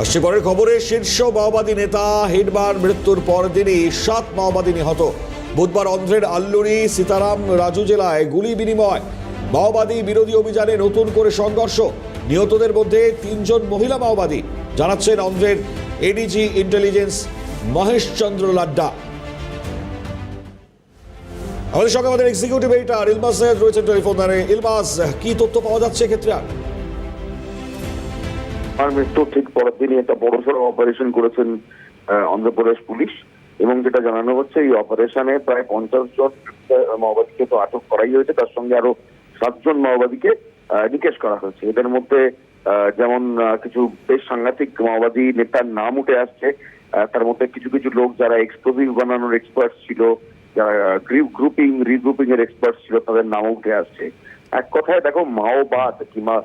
আসছে পরের খবরে, শীর্ষ মাওবাদী নেতা হিডবার মৃত্যুর পর দিনই সাত মাওবাদী নিহত। বুধবার অন্ধ্রের আল্লুরি, সীতারাম, রাজু জেলায় গুলি বিনিময়। মাওবাদী বিরোধী অভিযানে নতুন করে সংঘর্ষ। নিহতদের মধ্যে তিনজন মহিলা মাওবাদী। জানাচ্ছেন অন্ধ্রের এডিজি ইন্টেলিজেন্স মহেশ চন্দ্র লাড্ডা। আমাদের সঙ্গে আমাদের এক্সিকিউটিভ এডিটর ইলমাস রয়েছেন টেলিফোন ইলমাস, কি তথ্য পাওয়া যাচ্ছে এক্ষেত্রে আর? মৃত্যুর ঠিক পরের দিনই একটা বড়সড় অপারেশন করেছেন অন্ধ্রপ্রদেশ পুলিশ। এবং যেটা জানানো হচ্ছে, এই অপারেশনে প্রায় পঞ্চাশ জন মাওবাদীকে তো আটক করাই হয়েছে। তার সঙ্গে আরও সাতজন মাওবাদীকে নিকেশ করা হয়েছে। এদের মধ্যে যেমন কিছু বেশ সাংঘাতিক মাওবাদী নেতার নাম উঠে আসছে। তার মধ্যে কিছু কিছু লোক যারা এক্সপ্লোজিভ বানানোর এক্সপার্ট ছিল, যারা গ্রুপিং রিগ্রুপিং এর এক্সপার্ট ছিল, তাদের নামও উঠে আসছে। এক কথায় দেখো, মাওবাদ কিংবা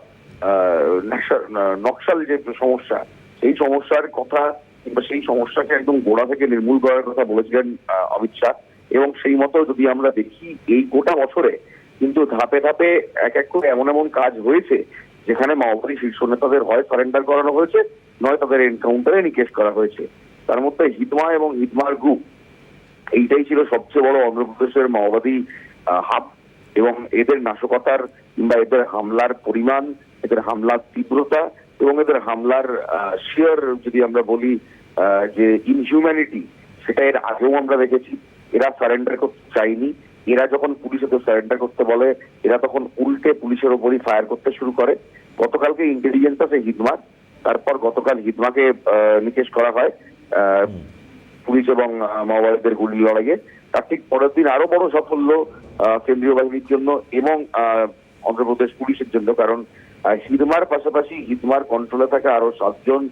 নকশাল যে সমস্যা, সেই সমস্যার কথা কিংবা সেই সমস্যাকে একদম গোড়া থেকে নির্মূল করার কথা বলেছিলেন অমিত শাহ। এবং সেই মতো যদি আমরা দেখি, এই গোটা বছরে কিন্তু ধাপে ধাপে এক এক করে এমন এমন কাজ হয়েছে, যেখানে মাওবাদী শীর্ষ নেতাদের হয় সারেন্ডার করানো হয়েছে, নয় তাদের এনকাউন্টারে নিকেশ করা হয়েছে। তার মধ্যে হিতমা এবং হিতমার গ্রুপ এইটাই ছিল সবচেয়ে বড় অন্ধ্রপ্রদেশের মাওবাদী হাব এবং এদের নাশকতার কিংবা এদের হামলার পরিমাণ এদের হামলার তীব্রতা এবং এদের হামলার শিয়ার যদি আমরা বলি যে ইনহিউম্যানিটি সেটা এর আগেও আমরা দেখেছি। এরা সারেন্ডার করতে চায়নি। এরা যখন পুলিশকে সারেন্ডার করতে বলে এরা তখন উল্টে পুলিশের ওপরই ফায়ার করতে শুরু করে। গতকালকে ইন্টেলিজেন্স আছে হিদমার। তারপর গতকাল হিদমাকে নিকেশ করা হয় পুলিশ এবং মাওবাদীদের গুলি লড়াইয়ে। তার ঠিক পরের দিন আরও বড় সাফল্য কেন্দ্রীয় বাহিনীর জন্য এবং অন্ধ্রপ্রদেশ পুলিশের জন্য। কারণ হিদমার পাশাপাশি হিদমার কন্ট্রোলে থাকা আরও সাতজন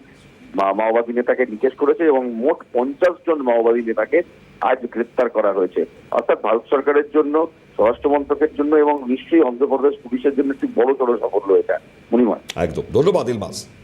মাওবাদী নেতাকে নিকেশ করেছে এবং মোট পঞ্চাশ জন মাওবাদী নেতাকে আজ গ্রেপ্তার করা হয়েছে। অর্থাৎ ভারত সরকারের জন্য, স্বরাষ্ট্র মন্ত্রকের জন্য এবং নিশ্চয়ই অন্ধ্রপ্রদেশ পুলিশের জন্য একটি বড় সড় সাফল্য এটা। মনিমা। একদম। ধন্যবাদ, ইলমাস।